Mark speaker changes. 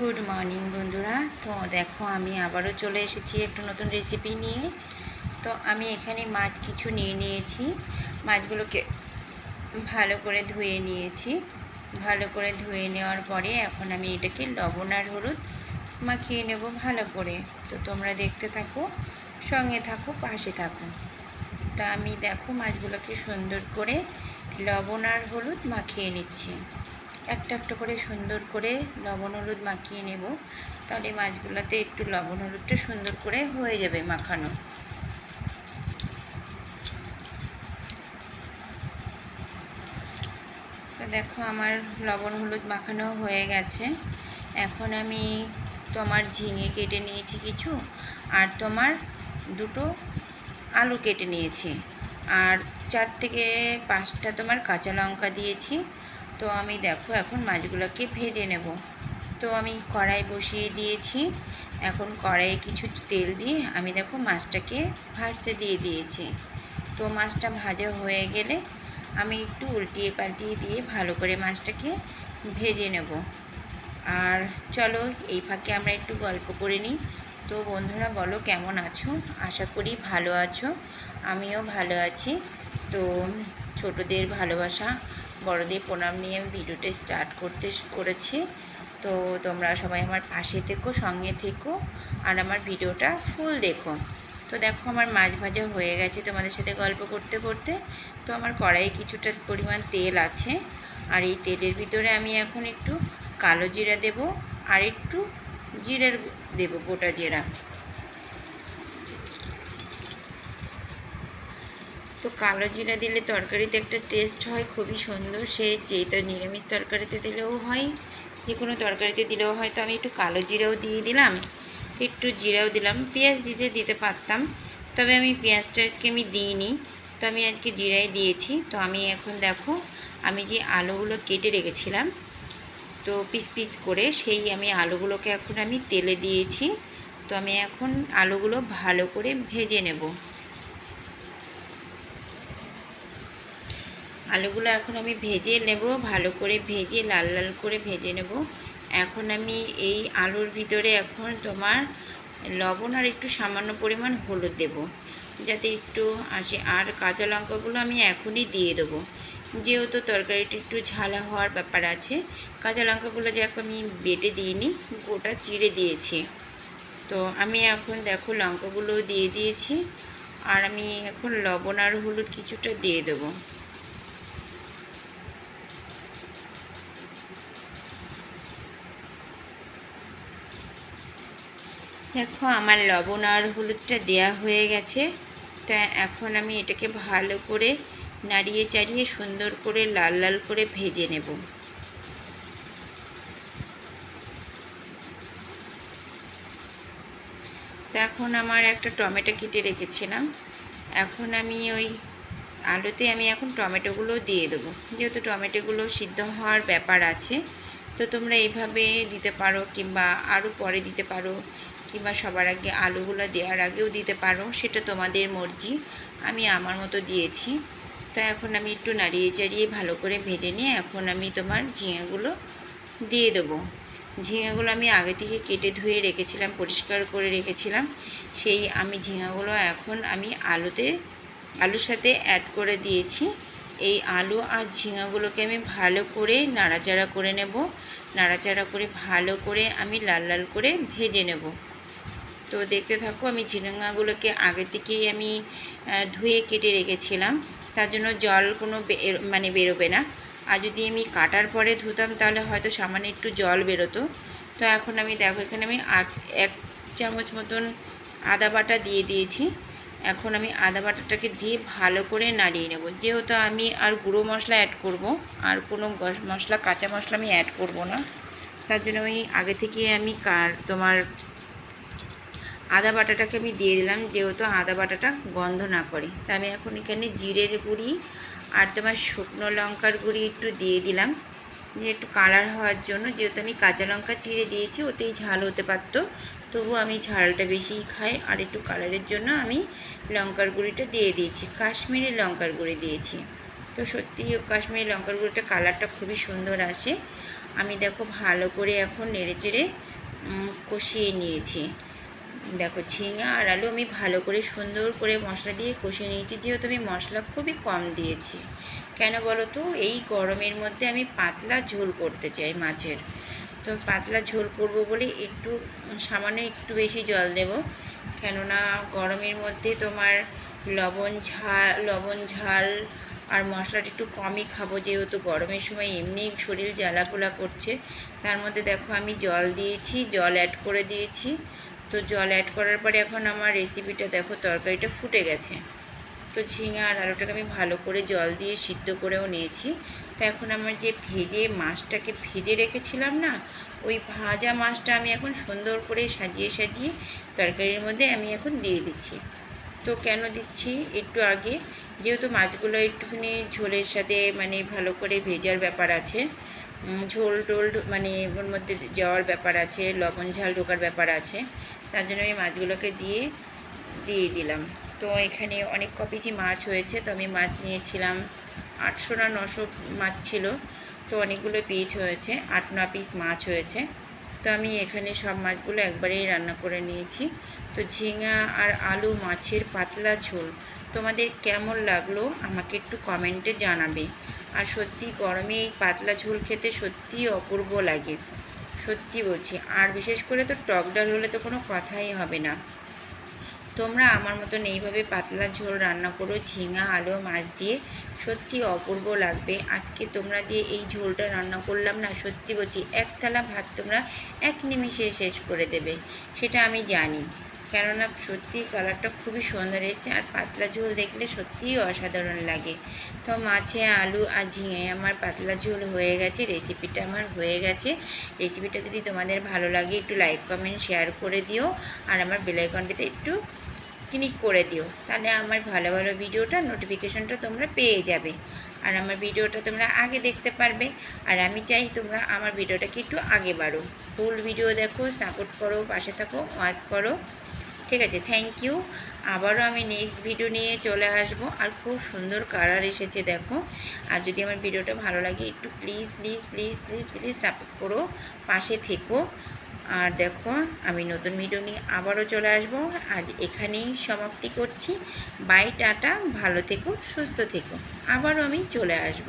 Speaker 1: Good morning বন্ধুরা। তো দেখো, আমি আবারও চলে এসেছি একটু নতুন রেসিপি নিয়ে। তো আমি এখানে মাছ কিছু নিয়ে নিয়েছি। মাছগুলোকে ভালো করে ধুয়ে নিয়েছি। ভালো করে ধুয়ে নেওয়ার পরে এখন আমি এটাকে লবণ আর হলুদ মাখিয়ে নেব ভালো করে। তো তোমরা দেখতে থাকো, সঙ্গে থাকো, পাশে থাকো। তা আমি দেখো মাছগুলোকে সুন্দর করে লবণ আর হলুদ মাখিয়ে নিচ্ছি। একটা একটা করে সুন্দর করে লবণ হলুদ মাখিয়ে নেব। তাহলে মাছগুলোতে একটু লবণ হলুদটা সুন্দর করে হয়ে যাবে মাখানো। দেখো আমার লবণ হলুদ মাখানো হয়ে গেছে। এখন আমি তোমার ঝিঙে কেটে নিয়েছি কিছু আর তোমার দুটো আলু কেটে নিয়েছি। আর চার থেকে পাঁচটা তোমার কাঁচা লঙ্কা দিয়েছি। তো আমি দেখো এখন মাছগুলোকে ভেজে নেব। তো আমি কড়াই বসিয়ে দিয়েছি। এখন কড়াইয়ে কিছু তেল দিয়ে আমি দেখো মাছটাকে ভাজতে দিয়ে দিয়েছি। তো মাছটা ভাজা হয়ে গেলে আমি একটু উল্টিয়ে পাল্টিয়ে দিয়ে ভালো করে মাছটাকে ভেজে নেব। আর চলো এই ফাঁকে আমরা একটু গল্প করে নিই। তো বন্ধুরা বলো কেমন আছো? আশা করি ভালো আছো। আমিও ভালো আছি। তো ছোটদের ভালোবাসা বড়দের প্রণাম নিয়ে আমি ভিডিওটা স্টার্ট করতে করেছি। তো তোমরা সবাই আমার পাশে থেকো, সঙ্গে থেকো, আর আমার ভিডিওটা ফুল দেখো। তো দেখো আমার মাছ ভাজা হয়ে গেছে তোমাদের সাথে গল্প করতে করতে। তো আমার কড়াইয়ে কিছুটা পরিমাণ তেল আছে, আর এই তেলের ভিতরে আমি এখন একটু কালো জিরা দেব, আর একটু জিরের দেব গোটা জিরা। তো কালো জিরা দিলে তরকারিতে একটা টেস্ট হয়, খুবই সুন্দর। সে যেটা নিরামিষ তরকারিতে দিলেও হয় যে কোনো তরকারিতে দিলেও হয়। তো আমি একটু কালো জিরাও দিয়ে দিলাম, একটু জিরাও দিলাম। পেঁয়াজ দিতে দিতে পারতাম, তবে আমি পেঁয়াজটা আজকে আমি দিইনি। তো আমি আজকে জিরাই দিয়েছি। তো আমি এখন দেখো, আমি যে আলুগুলো কেটে রেখেছিলাম, তো পিস পিস করে সেই আমি আলুগুলোকে এখন আমি তেলে দিয়েছি। তো আমি এখন আলুগুলো ভালো করে ভেজে নেব। আলুগুলো এখন আমি ভেজে নেব, ভালো করে ভেজে, লাল লাল করে ভেজে নেব। এখন আমি এই আলুর ভিতরে এখন তোমার লবণ আর একটু সামান্য পরিমাণ হলুদ দেব, যাতে একটু আসে। আর কাঁচা লঙ্কাগুলো আমি এখনই দিয়ে দেবো। যেহেতু তরকারিটা একটু ঝালা হওয়ার ব্যাপার আছে, কাঁচা লঙ্কাগুলো যে এখন আমি বেটে দিইনি, গোটা চিড়ে দিয়েছি। তো আমি এখন দেখো লঙ্কাগুলো দিয়ে দিয়েছি, আর আমি এখন লবণ আর হলুদ কিছুটা দিয়ে দেবো। দেখো, আমার লবণ আর হলুদটা দেয়া হয়ে গেছে। তা এখন আমি এটাকে ভালো করে নাড়িয়ে চাড়িয়ে সুন্দর করে লাল লাল করে ভেজে নেব। তা এখন আমার একটা টমেটো কেটে রেখেছিলাম। এখন আমি ওই আলুতে আমি এখন টমেটোগুলো দিয়ে দেবো। যেহেতু টমেটোগুলো সিদ্ধ হওয়ার ব্যাপার আছে, তো তোমরা এইভাবে দিতে পারো কিংবা আরও পরে দিতে পারো। কিংবা সবার আগে আলুগুলো দেওয়ার আগেও দিতে পারো, সেটা তোমাদের মর্জি। আমি আমার মতো দিয়েছি। তো এখন আমি একটু নাড়িয়ে চাড়িয়ে ভালো করে ভেজে নিয়ে এখন আমি তোমার ঝিঙেগুলো দিয়ে দেবো। ঝিঙেগুলো আমি আগে থেকে কেটে ধুয়ে রেখেছিলাম, পরিষ্কার করে রেখেছিলাম। সেই আমি ঝিঙাগুলো এখন আমি আলুতে, আলুর সাথে অ্যাড করে দিয়েছি। এই আলু আর ঝিঙাগুলোকে আমি ভালো করে নাড়াচাড়া করে নেব। নাড়াচাড়া করে ভালো করে আমি লাল লাল করে ভেজে নেব। তো দেখতে থাকো, আমি ঝিঙাগুলোকে আগে থেকেই আমি ধুয়ে কেটে রেখেছিলাম। তার জন্য জল কোনো মানে বেরোবে না। আর যদি আমি কাটার পরে ধুতাম, তাহলে হয়তো সামান্য একটু জল বেরোতো। তো এখন আমি দেখো, এখানে আমি এক চামচ মতন আদা বাটা দিয়ে দিয়েছি। এখন আমি আদা বাটাটাকে দিয়ে ভালো করে নাড়িয়ে নেব। যেহেতু আমি আর গুঁড়ো মশলা অ্যাড করব, আর কোনো মশলা, কাঁচা মশলা আমি অ্যাড করব না। তার জন্য আমি আগে থেকে আমি কার, তোমার আদা বাটাটাকে আমি দিয়ে দিলাম, যেহেতু আদা বাটাটা গন্ধ না করে। তা আমি এখন এখানে জিরের গুঁড়ি আর তোমার শুকনো লঙ্কার গুঁড়ি একটু দিয়ে দিলাম। যে একটু কালার হওয়ার জন্য, যেহেতু আমি কাঁচা লঙ্কা চিড়ে দিয়েছি, ওতেই ঝাল হতে পারতো। তবু আমি ঝালটা বেশিই খাই আর একটু কালারের জন্য আমি লঙ্কার গুঁড়িটা দিয়ে দিয়েছি। কাশ্মীরি লঙ্কার গুঁড়ি দিয়েছি। তো সত্যি কাশ্মীরি লঙ্কার গুঁড়িটা কালারটা খুবই সুন্দর আসে। আমি দেখো ভালো করে এখন নেড়ে চেড়ে কষিয়ে নিয়েছি। দেখো ঝিঙা আর আলু আমি ভালো করে সুন্দর করে মশলা দিয়ে কষিয়ে নিয়েছি। যেহেতু আমি মশলা খুবই কম দিয়েছি। কেন বলো তো? এই গরমের মধ্যে আমি পাতলা ঝোল করতে চাই মাছের। তো পাতলা ঝোল করব বলে একটু, সামান্য একটু বেশি জল দেব। কেননা গরমের মধ্যে তোমার লবণ ঝাল লবণ ঝাল আর মশলাটা একটু কমই খাব। যেহেতু গরমের সময় এমনি শরীর জ্বালাপোলা করছে। তার মধ্যে দেখো আমি জল দিয়েছি, জল অ্যাড করে দিয়েছি। তো জল অ্যাড করার পরে এখন আমার রেসিপিটা দেখো, তরকারিটা ফুটে গেছে। তো ঝিঙা আর আলুটাকে আমি ভালো করে জল দিয়ে সিদ্ধ করেও নিয়েছি। তো এখন আমার যে ভেজে মাছটাকে ভেজে রেখেছিলাম না, ওই ভাজা মাছটা আমি এখন সুন্দর করে সাজিয়ে সাজিয়ে তরকারির মধ্যে আমি এখন দিয়ে দিচ্ছি। তো কেন দিচ্ছি একটু আগে? যেহেতু মাছগুলো একটুখানি ঝোলের সাথে মানে ভালো করে ভেজার ব্যাপার আছে ঝোল টোল মানে ওর মধ্যে যাওয়ার ব্যাপার আছে, লবণ ঝাল ঢোকার ব্যাপার আছে, তার জন্য আমি মাছগুলোকে দিয়ে দিয়ে দিলাম। তো এখানে অনেক কপিসি মাছ হয়েছে, তো আমি মাছ নিয়েছিলাম আটশো না নশো মাছ ছিল, তো অনেকগুলো পিস হয়েছে, আট ন পিস মাছ হয়েছে। তো আমি এখানে সব মাছগুলো একবারেই রান্না করে নিয়েছি। তো ঝিঙা আর আলু মাছের পাতলা ঝোল, তোমাদের কেমন লাগল আমাকে একটু কমেন্টে জানাবে। আর সত্যি গরমে এই পাতলা ঝোল খেতে সত্যিই অপূর্ব লাগে। সত্যি বলছি, আর বিশেষ করে তো টক ডাল হলে তো কোনো কথাই হবে না। তোমরা আমার মতন এইভাবে পাতলা ঝোল রান্না করো, ঝিঙা, আলু, মাছ দিয়ে, সত্যি অপূর্ব লাগবে। আজকে তোমরা যে এই ঝোলটা রান্না করলাম না, সত্যি বলছি, এক থালা ভাত তোমরা এক নিমিষে শেষ করে দেবে, সেটা আমি জানি। কেননা সত্যি কালারটা খুবই সুন্দর এসেছে আর পাতলা ঝোল দেখলে সত্যিই অসাধারণ লাগে। তো মাছে আলু আর ঝিঙে আমার পাতলা ঝোল হয়ে গেছে রেসিপিটা আমার হয়ে গেছে। রেসিপিটা যদি তোমাদের ভালো লাগে একটু লাইক কমেন্ট শেয়ার করে দিও আর আমার বেলাইকনটিতে একটু ক্লিক করে দিও। তাহলে আমার ভালো ভালো ভিডিওটা নোটিফিকেশনটা তোমরা পেয়ে যাবে। আর আমার ভিডিওটা তোমরা আগে দেখতে পারবে। আর আমি চাই তোমরা আমার ভিডিওটাকে একটু আগে বাড়ো। ফুল ভিডিও দেখো সাপোর্ট করো, পাশে থাকো ওয়াচ করো। ঠিক আছে থ্যাংক ইউ আবারও আমি নেক্সট ভিডিও নিয়ে চলে আসব। আর খুব সুন্দর কালার এসেছে, দেখো। আর যদি আমার ভিডিওটা ভালো লাগে, একটু please please please please please support করো, পাশে থেকো। আর দেখো, আমি নতুন ভিডিও নিয়ে আবারও চলে আসব। আজ এখানেই সমাপ্তি করছি। Bye tata. ভালো থেকো, সুস্থ থেকো। আবারও আমি চলে আসব।